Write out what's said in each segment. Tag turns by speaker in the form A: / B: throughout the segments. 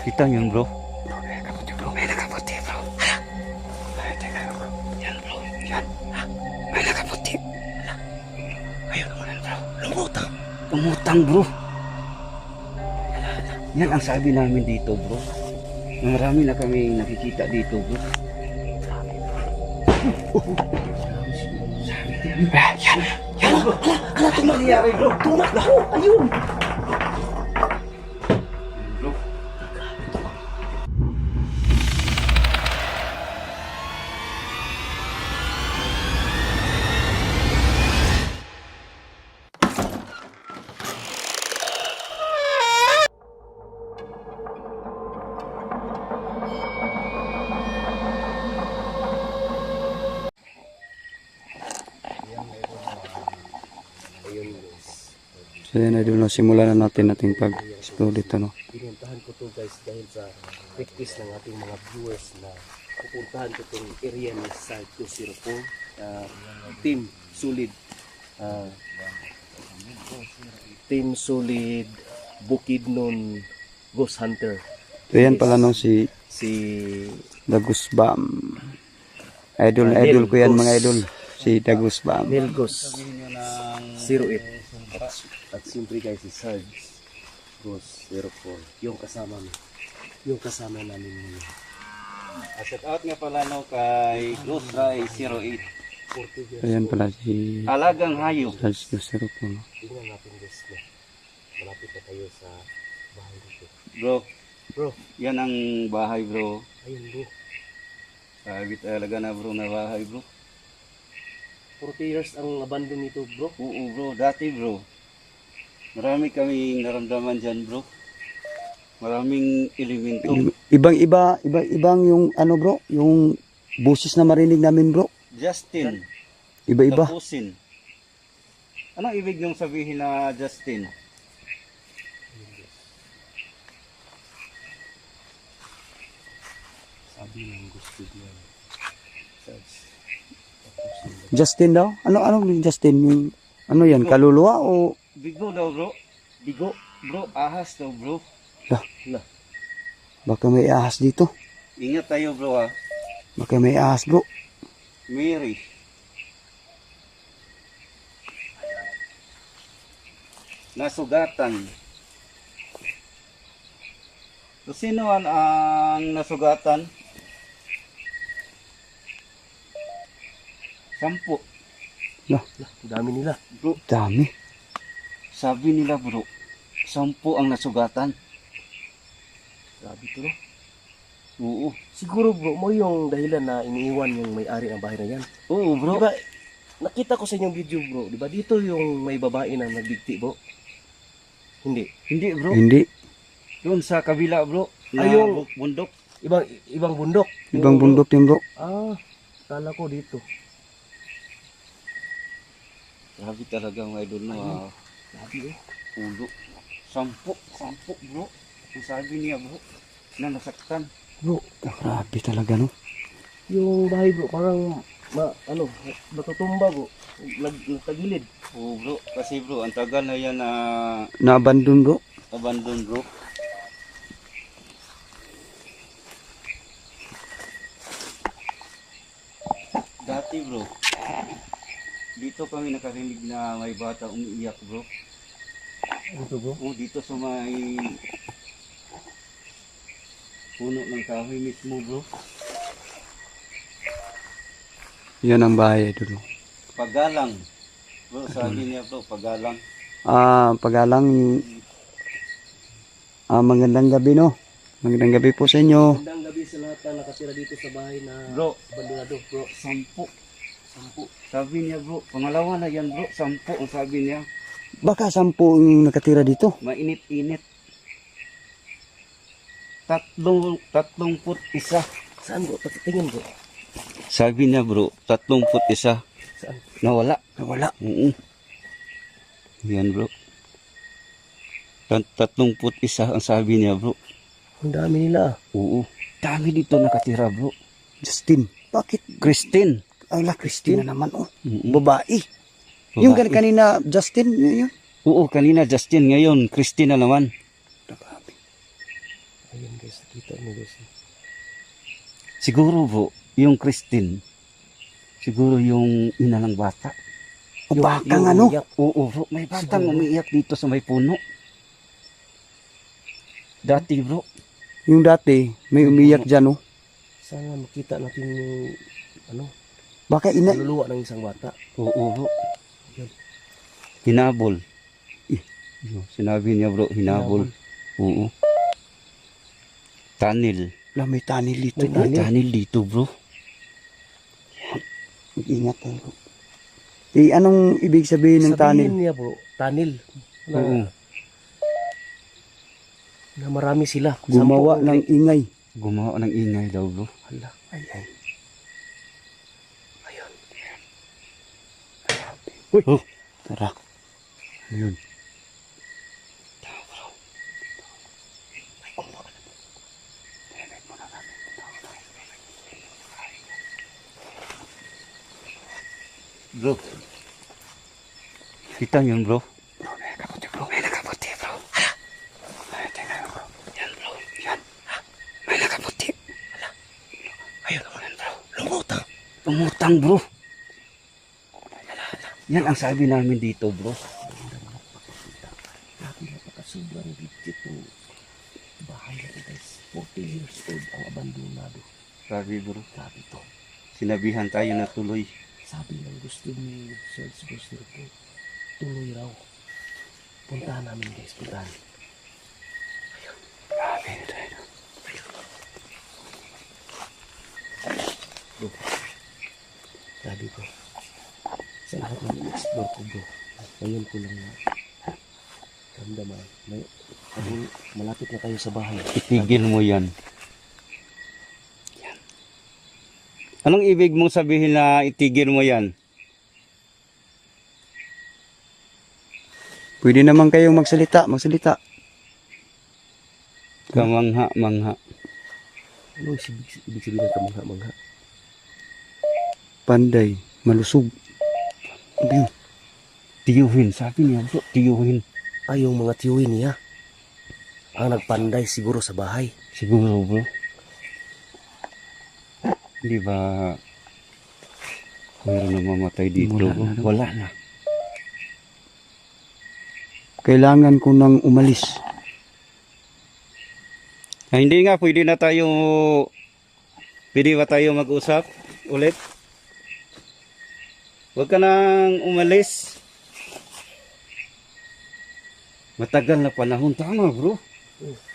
A: Kita yun bro.
B: Nakaputi bro. May nakaputi bro. Hala. Ay, teka bro. Yan bro. Yan. Ha? May nakaputi. Hala. Ayun naman bro. Lumutang.
A: Umutang bro. Yan ang sabi namin dito bro. Marami na kami nakikita dito bro.
B: Ah, yan. Yan. Hala. Hala. Tumak. bro. Tumak bro. Ayun.
C: So yan idol no, simulan na natin ating pag-explore dito no.
B: Pinuntahan ko to guys dahil sa request ng ating mga viewers na pupuntahan ko tong area ni Site 204 uh, Team Solid uh, Team Solid Bukidnon Ghost Hunter
C: So yan pala no si
B: si
C: Dagus Bam. Idol
B: Ah,
C: idol ko yan mga idol. Si Dagus Bam.
B: Nelgos 08 at, at siyempre guys si Sarge Ghost 04 yung kasama mo yung kasama namin ngayon
A: Ah, Shout out nga pala no kay Ghost Rai 08.
B: 40 years
C: So yan pala si
A: Alagang hayop.
C: Sarge po no.
B: tingnan natin guys malapit na tayo sa bahay nito
A: Bro,
B: bro
A: yan ang bahay bro.
B: ayun bro
A: Sabi talaga na bro na bahay bro.
B: 40 years ang abandon nito bro
A: Oo bro, dati bro. Marami kaming naramdaman dyan bro. Maraming elemento.
C: Ibang iba, iba ibang yung ano bro, yung boses na marinig namin bro.
A: Justin,
C: Iba-iba.
A: tapusin. Anong ibig nung sabihin na Justin?
B: sabi ng gusto niya
C: Justin daw? Ano ano Justin yung ano yan kaluluwa o
A: Bigo daw bro. Bigo. Bro, ahas daw bro.
B: na
C: baka may ahas dito?
A: Ingat tayo bro ha.
C: Baka may ahas bro.
A: Mary. Nasugatan. So, sino ang, ang nasugatan? Sampu.
C: Lah,
B: dami nila
A: Bro,
C: dami.
A: Sabi nila bro, sampu ang nasugatan.
B: grabe to no
A: Oo.
B: siguro bro mo yung dahilan na iniiwan yung may-ari ng bahay na yan
A: Oo bro.
B: Di ba, nakita ko sa inyong video bro, di ba dito yung may babae na nagbigti bro? Hindi.
A: Hindi bro.
C: Hindi.
A: Doon sa kabila bro. Na
B: Ay, yung-
A: bu- bundok.
B: Ibang ibang bundok.
C: Ibang
B: Yung-
C: bundok yun bro.
B: Ah, kala ko dito.
A: Grabe talaga mga idol no. ah.
B: Grabe eh.
A: Ulo. Sampu. Sampu bro. Ang sabi niya bro. Na nasaktan.
B: Bro,
C: Grabe talaga no.
B: yung bahay bro, parang ma, ano, natutumba bro. Nag, nagtagilid.
A: Oo bro. Kasi bro, ang tagal na yan na
C: Na-abandon bro.
A: abandon bro. Dati bro. Dito kami nakarinig na may bata umiiyak bro.
B: Dito bro.
A: Oo, dito sa may puno ng kahoy mismo bro.
C: Yan ang bahay idol.
A: Pagalang. Bro, sabi niya bro, pagalang.
C: Ah, pagalang ah, magandang gabi no. Magandang gabi po sa inyo.
B: Magandang gabi sa lahat na nakatira dito sa bahay na
A: Bro,
B: abandonado bro.
A: sampu. Sampu. Sabi niya bro, pangalawa na yan bro, sampu ang sabi niya.
C: Baka sampu yung nakatira dito.
A: Mainit-init. Tatlong, tatlong put isa.
B: Saan bro? Tingin bro.
A: Sabi niya bro, tatlong put isa.
B: Saan?
A: Nawala.
C: Nawala.
A: Oo. Yan bro. Tat- Tatlong put isa ang sabi niya bro.
B: Ang dami nila.
A: Oo. Dami dito nakatira bro.
C: Justin. Bakit?
A: Christine.
C: Ala, Christina naman oh.
A: Oo.
C: Babae. Yung kan
A: Babae.
C: kanina, Justin, yun.
A: Oo, kanina Justin, ngayon Christine na naman.
C: Grabe.
B: Ayun guys, nakita mo guys.
A: Siguro bro, yung Christine, siguro yung ina ng bata.
C: O
B: Yung-
C: bakang
B: yung
C: ano?
B: umiyak.
A: Oo bro, may batang
B: Siguro.
A: umiiyak dito sa may puno. Dati bro,
C: Yung dati, may umiyak dyan, oh.
B: Sana makita natin yung ano,
C: Baka ina...
B: kaluluwa ng isang bata.
A: oo bro.
B: Yun.
A: Hinabol. Eh, yun, Sinabi niya bro, hinabol. Oo. Tunnel.
C: Wala, may tanil dito.
B: May.
A: May tunnel dito bro.
C: Mag-ingat tayo. bro. Eh, anong ibig sabihin ng
B: Sabihin
C: tanil?
B: niya bro, tanil. Na,
A: Oo.
B: na marami sila.
C: Gumawa
B: Sampu-
C: ng ingay.
A: Gumawa ng ingay daw bro.
B: Hala,
C: Ay, ay.
A: Oh,
C: Tara.
A: ayun. Bro. Kita yun bro.
C: Bro, may nakaputi, bro. May nakaputi, bro. Ay, tingnan bro. Yan, bro. Yan. Ha? May nakaputi.
B: Ayun naman bro, lumutang.
A: Tumutang bro. Yan ang sabi namin dito bro.
B: Grabe napakasobrang legit ng bahay na ito guys. 40 years old ang abandonado.
A: Sabi bro.
B: Grabe to.
A: Sinabihan tayo na tuloy.
B: Sabi ng gusto ni Sir Gusto ko, tuloy raw. Puntahan namin guys, puntahan.
C: Grabe. tayo.
B: Sabi ko, sa lahat ng in-explore ko bro, ngayon ko lang na ramdaman. May, ano, malapit na tayo sa bahay.
A: Itigil mo yan. Anong ibig mong sabihin na itigil mo yan?
C: Pwede naman kayong magsalita, magsalita.
A: Kamangha, mangha.
B: Ano ibig, ibig sabihin ng kamangha-mangha?
C: Panday, malusog. Ano yun?
A: Tiyuhin, sabi niya bro, tiyuhin.
B: Ay, yung mga tiyuhin niya. Ang nagpanday siguro sa bahay.
A: Siguro bro. Di ba mayroon na mamatay dito
C: Wala na.
A: Wala na.
C: Kailangan ko nang umalis.
A: Ah, hindi nga, pwede na tayo, pwede ba tayo mag-usap ulit? Huwag ka nang umalis. Matagal na panahon. Tama bro.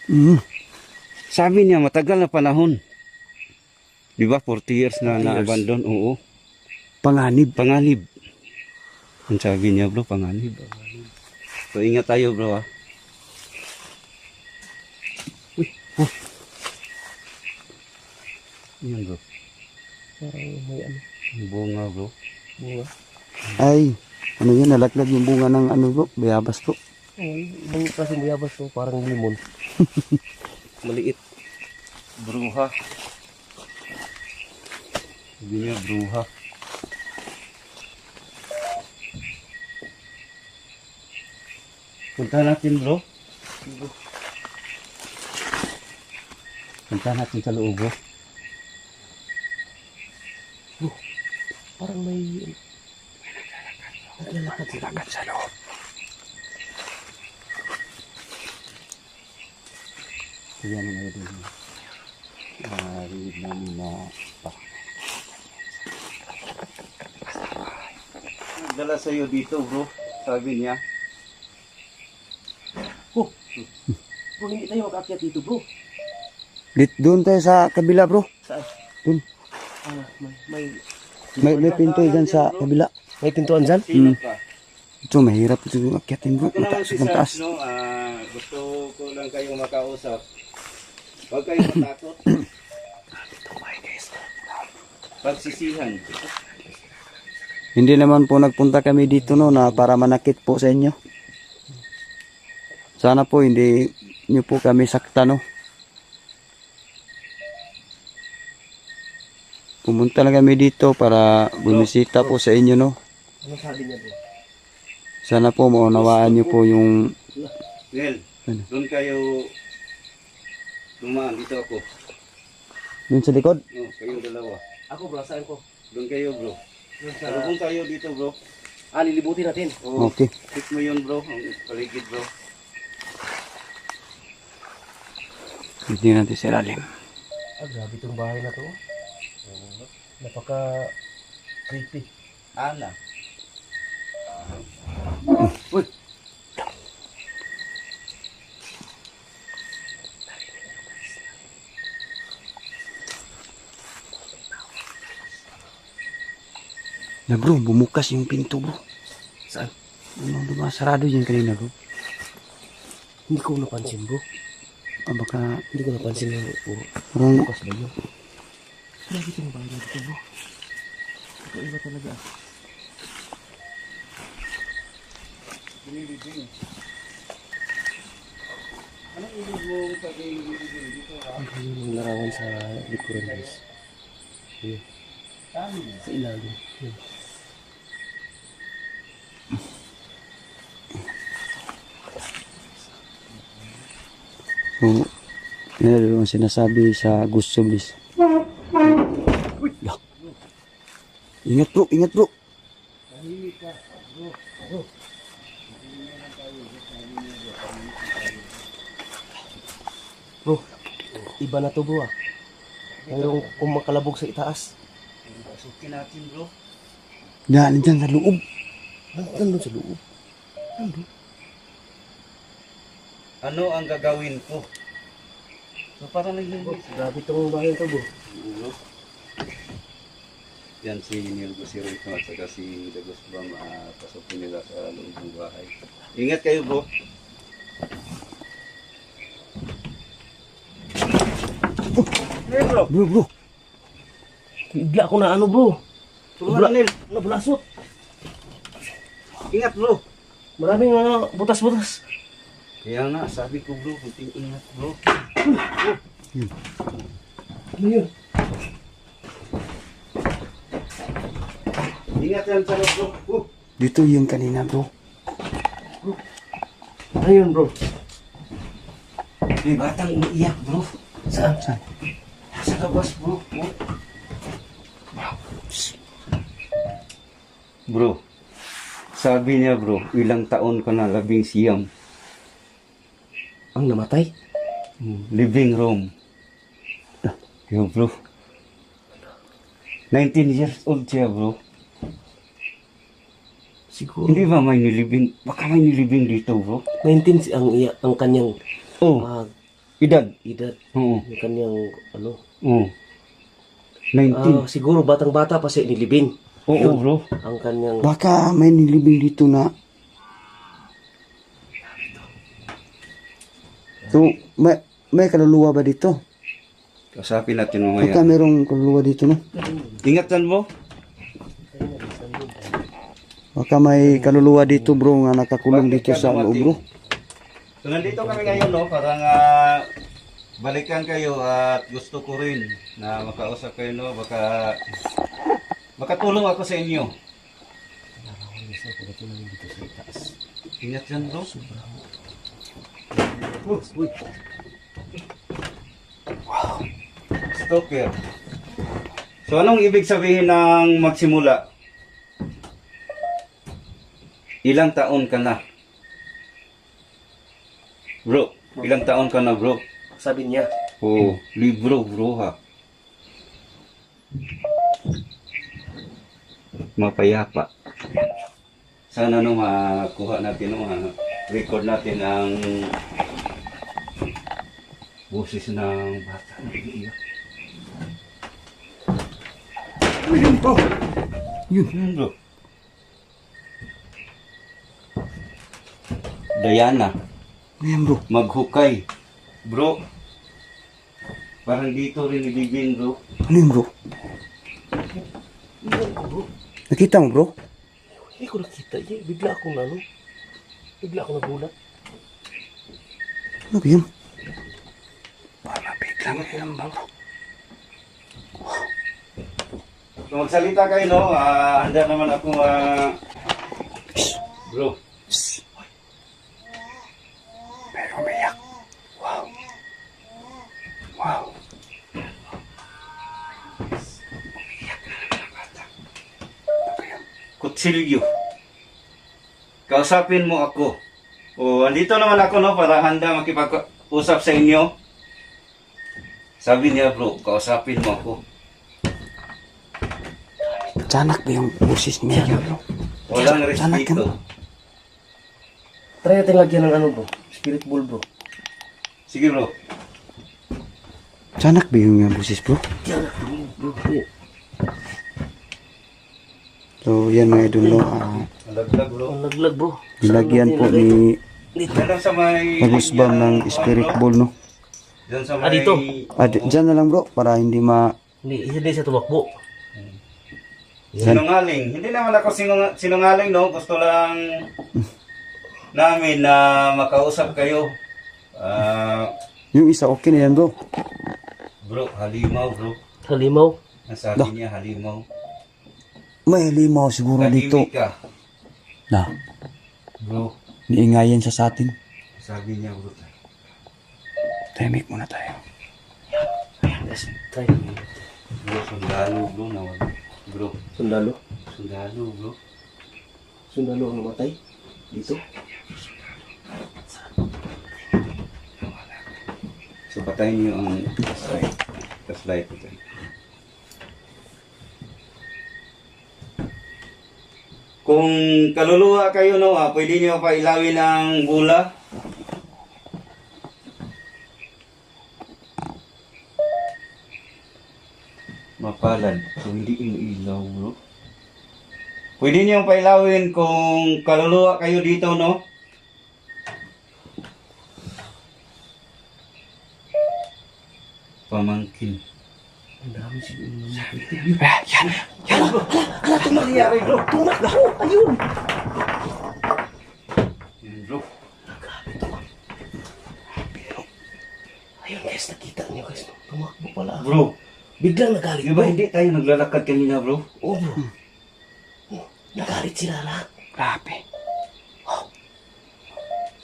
C: Mm.
A: Sabi niya, matagal na panahon. Di ba, 40 years na
B: 40 years.
A: na-abandon. Oo.
C: Panganib.
A: Panganib. Ang sabi niya bro, panganib. So ingat tayo bro ah. Uy, oh. Yan bro.
B: Parang may ano,
A: bunga bro.
B: Bunga.
C: Ay, ano yan, nalaglag yung bunga ng ano bro, bayabas bro.
B: Ay, ibang klaseng buyabas to, parang limon. Maliit.
A: Bruha. Sabi niya bruha. Punta natin bro. Punta natin sa loob bro.
B: Parang may... Naglalakad
C: sa loob.
A: Kaya naman na din. Narinig namin na pa. Nagdala sa'yo dito bro. Sabi niya.
B: Bro, hindi tayo makakyat dito bro.
C: Dit, doon tayo sa kabila bro.
B: Saan?
C: Dun.
B: May, may,
C: pinto dyan sa kabila.
B: may pintuan dyan?
C: Hmm. Ito, mahirap ito akyatin bro. Mataas,
A: si
C: mataas.
A: No? Ah, gusto ko lang kayong makausap. Huwag kayong matakot. Pagsisihan.
C: Hindi naman po nagpunta kami dito no na para manakit po sa inyo. Sana po hindi niyo po kami sakta no. Pumunta lang kami dito para bumisita po sa inyo no.
B: Ano sabi niya bro?
C: Sana po maunawaan niyo po yung
A: Well,
C: Ano?
A: doon kayo Tumaan dito ako.
C: Doon sa likod.
A: Oh, kayong dalawa.
B: Ako bro, saan ko?
A: Doon kayo bro.
B: Doon sa...
A: Tarubong kayo dito bro.
B: Ah, lilibutin natin.
A: Oh,
C: Okay.
A: Fix mo yun bro. Ang paligid bro.
C: Hindi natin sa ilalim.
B: Ah, grabe itong bahay na to. Napaka creepy.
A: Ana.
B: Uy!
C: Na bro, bumukas yung pinto bro.
B: Saan?
C: Ano diba? Sarado yun kanina bro.
B: Hindi ko napansin bro.
C: Ah, baka
B: Hindi ko napansin yung
C: parang
B: bukas ba yun? Grabe itong bahay na dito. Ito iba talaga. ah.
A: Anong ibig mo sabihin dito?
B: Ang kanya ng larawan sa likuran guys. Ayun. Sa ilalim. Yun.
C: So, meron yung sinasabi sa gusto bliss. Lah. Ingat bro, ingat bro.
B: Bro, iba na to bro ah. Mayroong kumakalabog sa itaas.
A: Pasukin natin bro.
C: Yan, dyan sa loob.
B: Nandun sa loob.
A: Ano ang gagawin ko? So parang naging
B: Grabe itong bahay na to bro.
A: Yan si Neil Gusiro ito at saka si Dagos Bam uh, pasukin nila sa loob ng bahay. Ingat kayo bro. Hey bro,
C: Bro, bro.
B: Bigla ako na ano bro.
A: tulungan Neil.
B: Nabulasot.
A: Ingat bro.
B: Maraming mga butas-butas.
A: Kaya nga, sabi ko bro, kunting ingat bro.
B: Ano yun?
A: Ingat yan sa loob bro. Uh,
C: Dito yung kanina bro.
B: Ano yun bro?
A: may batang umiiyak bro.
B: Saan?
C: Saan?
A: Sa labas bro. Oh. Bro, sabi niya bro, ilang taon ka na labing siyam.
B: Ang namatay?
A: Living room. Yo bro. 19 years old siya bro.
B: Siguro.
A: Hindi ba may nilibing? Baka may nilibing dito bro.
B: 19 si- ang, iya- ang kanyang
A: Oh,
B: ah,
A: edad.
B: edad.
A: Oo.
B: Yung kanyang ano.
A: Oo. 19.
B: Ah, siguro batang-bata pa siya nilibing.
A: Oo bro.
B: Ang kanyang
C: Baka may nilibing dito na. So, may, may kaluluwa ba dito?
A: Kasapin natin
C: Baka
A: mamaya.
C: merong kaluluwa dito no?
A: Ingat yan bro.
C: Baka may kaluluwa dito bro nga nakakulong dito sa loob bro.
A: So nandito kami ngayon no, parang ah, balikan kayo at gusto ko rin na makausap kayo no, baka makatulong ako sa inyo. Ingat yan bro.
B: Uy,
A: Stalker. So anong ibig sabihin ng magsimula? Ilang taon ka na? Bro, ilang taon ka na bro?
B: sabi niya.
A: Oh, libro bro ha. Mapayapa. Sana no makuha natin no, record natin ang boses ng bata.
C: Ayun bro. Yun.
A: Yun bro. Diana,
C: Ayan bro.
A: maghukay. Bro, parang dito rin ibigin bro.
C: Ano yun bro? Nakita mo bro?
B: Hindi ko nakita. Eh, bigla akong ano. Bigla akong nagulat.
C: Ano ba yun? Baka mabigla mo yan bro.
A: So magsalita kayo no, Ah, handa naman ako ah, bro. Kutsilyo. Kausapin mo ako. O, andito naman ako no, para handa makipag-usap sa inyo. Sabi niya bro, kausapin mo ako.
C: Tiyanak ba yung boses ni Mayor bro?
A: Walang
C: Sana ka
A: respeto.
C: mo.
B: Try natin lagyan ng ano bro. Spirit ball bro.
A: Sige bro.
C: Tiyanak ba yung boses bro?
B: Yan. Bro, bro.
C: So yan mga idol no. ah,
A: Laglag bro.
B: Ang laglag bro.
C: nilagyan po ni
A: Yan lang sa may...
C: Agusbam ng spirit ball no.
B: Ah,
A: may...
B: dito.
C: Ah, dyan na lang bro para hindi ma...
B: Hindi, hindi siya tumakbo.
A: Sinungaling. Hindi naman ako sinung- sinungaling, no? Gusto lang namin na makausap kayo. Ah,
C: Yung isa okay na yan bro.
A: bro, halimaw, bro.
B: Halimaw.
A: Nasabi niya halimaw.
C: May limaw siguro dito.
A: Tahimik ka,
C: Na,
A: bro.
C: niingayan siya sa atin.
A: Sabi niya, bro.
C: Tahimik muna tayo.
B: Yes, try.
A: Bro, sundalo, bro. Nawala. Bro,
B: Sundalo.
A: sundalo, bro.
B: Sundalo ang namatay. Dito.
A: So, patayin niyo ang slide. The slide ito. Kung kaluluwa kayo, no, ah, pwede niyo pa ilawin ng bula. Mapalad. So, hindi ilaw, bro. Pwede niyo pailawin kung kaluluwa kayo dito, no? Pamangkin.
B: Ang dami siya yung namatay.
C: Ah, yan! Yan!
B: Ano itong nangyayari bro? Tumakbo! Ayun!
A: Bro.
B: Ayun guys, nakita niyo guys. Tumakbo pala.
A: Bro,
B: Biglang nagalit
A: di ba hindi tayo naglalakad kanina, bro?
B: Oo bro. Oh, Nagalit sila lahat.
C: Grabe.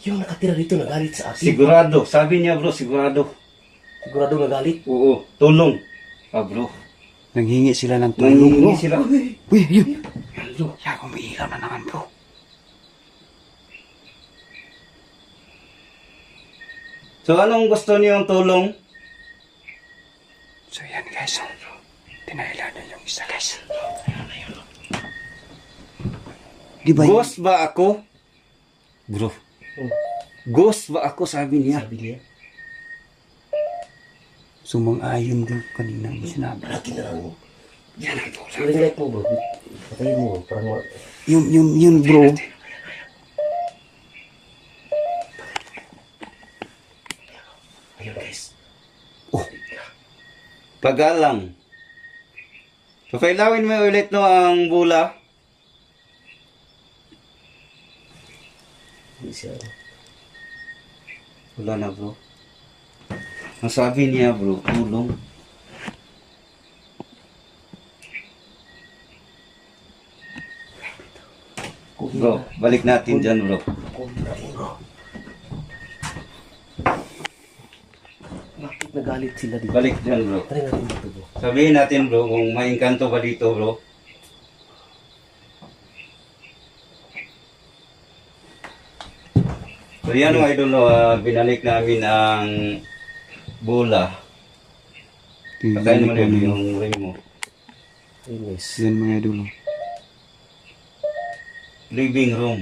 B: Yung nakatira dito nagalit sa atin.
A: Sigurado. Sabi niya, bro, sigurado.
B: Sigurado nagalit.
A: Oo, tulong. Ah, bro.
C: Nanghingi sila ng tulong bro.
A: Nangingi sila.
C: Uy, yun!
A: Yan, bro.
C: Yan, umiilaw na naman bro.
A: So, anong gusto niyong tulong?
C: So yan guys. Tinailan na yung isa guys. Di ba?
A: Ghost ba ako? Bro.
B: Oh,
A: Ghost ba ako, sabi niya.
B: sabi niya.
C: Sumang-ayon din kanina yung sinabi.
B: Palagi na lang.
A: Yan ang tulong.
B: Yung light mo bro. Patayin mo. Parang ma-
C: Yun, yun, yun bro.
B: Ayun guys.
A: Pagalang. Papailawin mo ulit no ang bula. Wala na bro. Ang sabi niya bro, tulong. Bro, balik natin dyan bro.
B: Bakit nagalit sila dito?
A: Balik dyan bro.
B: Try natin dito bro.
A: Sabihin natin bro kung may engkanto ba dito bro. So yan mga idol, ah, binalik namin ang bola. Patayin mo rin yung ring mo.
B: Guys.
C: Yan mga idol.
A: Living room.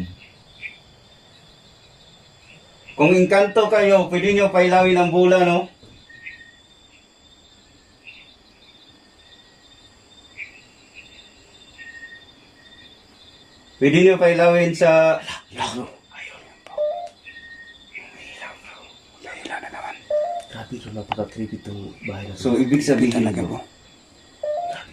A: Kung engkanto kayo, pwede nyo pailawin ang bola, no? Pwede nyo pailawin sa...
C: Tinailan na naman.
B: Bro, napaka-creepy itong bahay na
A: So, ibig sabihin
C: Talaga
A: bro.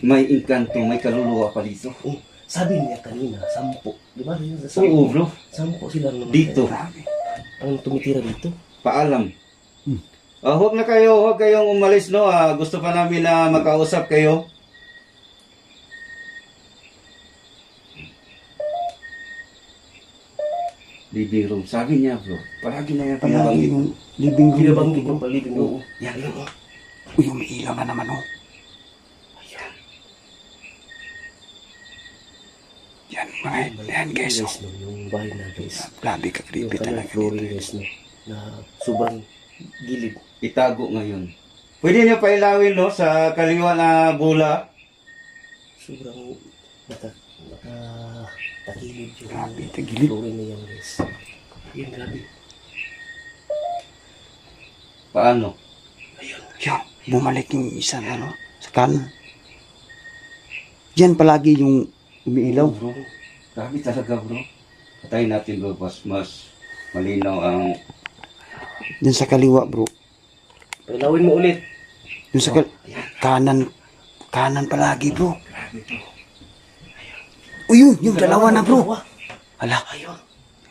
A: may engkanto, may kaluluwa pa dito.
B: Oh, sabi niya kanina, sampo. Di ba yun sa sampo?
A: Oo bro,
B: Sampo sila naman.
A: dito.
B: Ang tumitira dito.
A: paalam.
C: Hmm.
A: Ah, huwag na kayo, huwag kayong umalis, no? Ah, gusto pa namin na makausap kayo. Living room. Sabi niya, bro. Palagi na yan
C: Palagi
A: pinabanggit.
C: yung living room.
B: Ginabanggit ng palibing
A: Oo.
B: mo.
A: Yan,
B: Ayun oh.
C: Uy, umiilaw na naman oh.
B: Ayan.
C: Yan mga yan guys. Oh.
B: No, yung bahay na guys.
C: Grabe ka
B: Yung
C: creepy talaga.
B: flooring guys no, na sobrang gilid.
A: Itago ngayon. Pwede niyo pailawin no sa kaliwa na bula.
B: Sobrang naka, naka takilid yung
C: Grabe, tagilid.
B: flooring na yan guys. Yan, grabe.
A: Paano?
C: Yan, bumalik yung isa ano, sa kanan. Yan palagi yung umiilaw.
A: bro. Grabe talaga bro. Patayin natin bro. Mas, mas malinaw ang
C: Yan sa kaliwa bro.
B: Pailawin mo ulit.
C: Yung sa kal- kanan, kanan palagi bro. Uy, yun, yung dalawa na bro. Ala,
B: Ayun.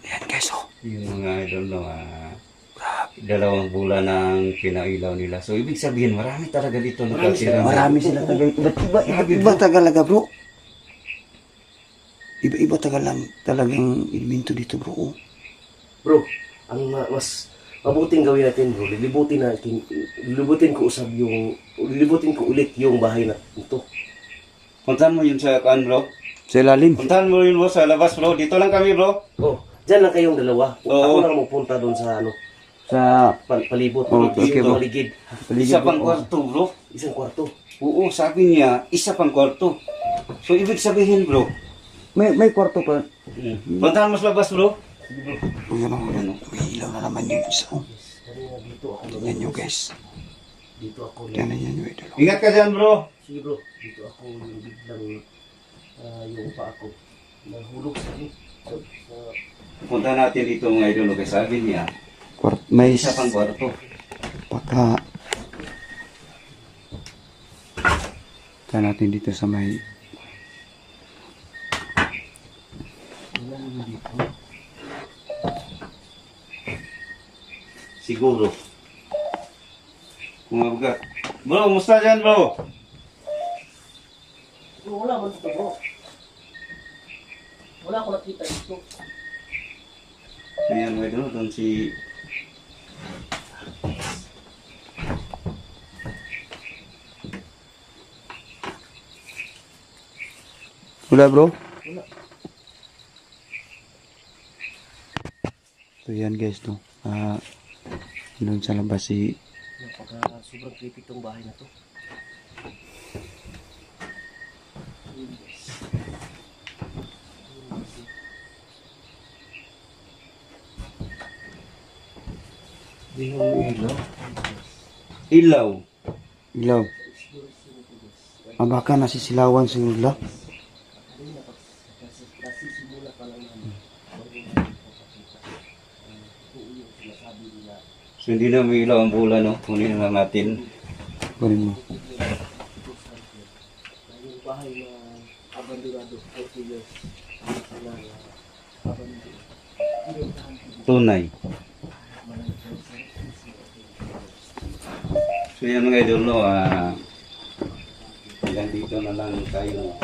C: yan guys oh.
A: yung mga idol no. ah, dalawang bula ng pinailaw nila. So ibig sabihin marami talaga dito nakatira.
C: Marami sila taga iba iba iba, iba talaga bro. Iba iba talagang talagang elemento dito bro. Oh.
B: Bro, ang ma- mas mabuting gawin natin bro, lilibutin natin, lilibutin ko usab yung, lilibutin ko ulit yung bahay na ito.
A: Puntahan mo yun sa kan bro.
C: Sa ilalim.
A: Puntahan mo yun bro sa labas bro. Dito lang kami bro.
B: Oh, dyan lang kayong dalawa.
A: Oo.
B: Ako lang magpunta doon sa ano,
C: Sa
B: pal- palibot,
C: Oh, okay, bro.
B: paligid.
A: Isa pang kwarto bro.
B: Isang kwarto.
A: Oo, sabi niya, isa pang kwarto. So ibig sabihin bro.
C: may may kwarto pa.
A: Puntahan mo sa labas bro.
C: Oh, oh, yun oh. May ilaw na naman yung isa. Oh.
B: Dito ako
C: Yan yung guys.
B: Dito ako
C: Yan na yan yung idol. oh.
A: Ingat ka dyan bro.
B: Sige bro, dito ako yung biglang yung pa ako. Nahulog sa akin. So, sa-
A: Puntahan natin dito mga idol. Kasi sabi niya,
C: Kwart may
A: isa pang kwarto.
C: pagka Kaya natin dito sa may
A: Siguro. Kung mabagat. Bro, musta dyan? Bro,
B: wala man dito bro. Wala ako nakita dito.
A: Ayan mga idol, doon si...
C: Wala bro? So yan guys no. Ah doon sa labas si
B: Napaka sobrang creepy tong bahay na to.
A: Ilaw. Ilaw.
C: ilaw. Ah, baka nasisilawan siguro la.
A: So hindi na may ilaw ang bula no. Kunin na natin.
C: Kunin mo.
B: Yung bahay na abandonado 40 years na abandonado.
A: Tunay. So yan mga idol no. Ah, hanggang dito na lang tayo.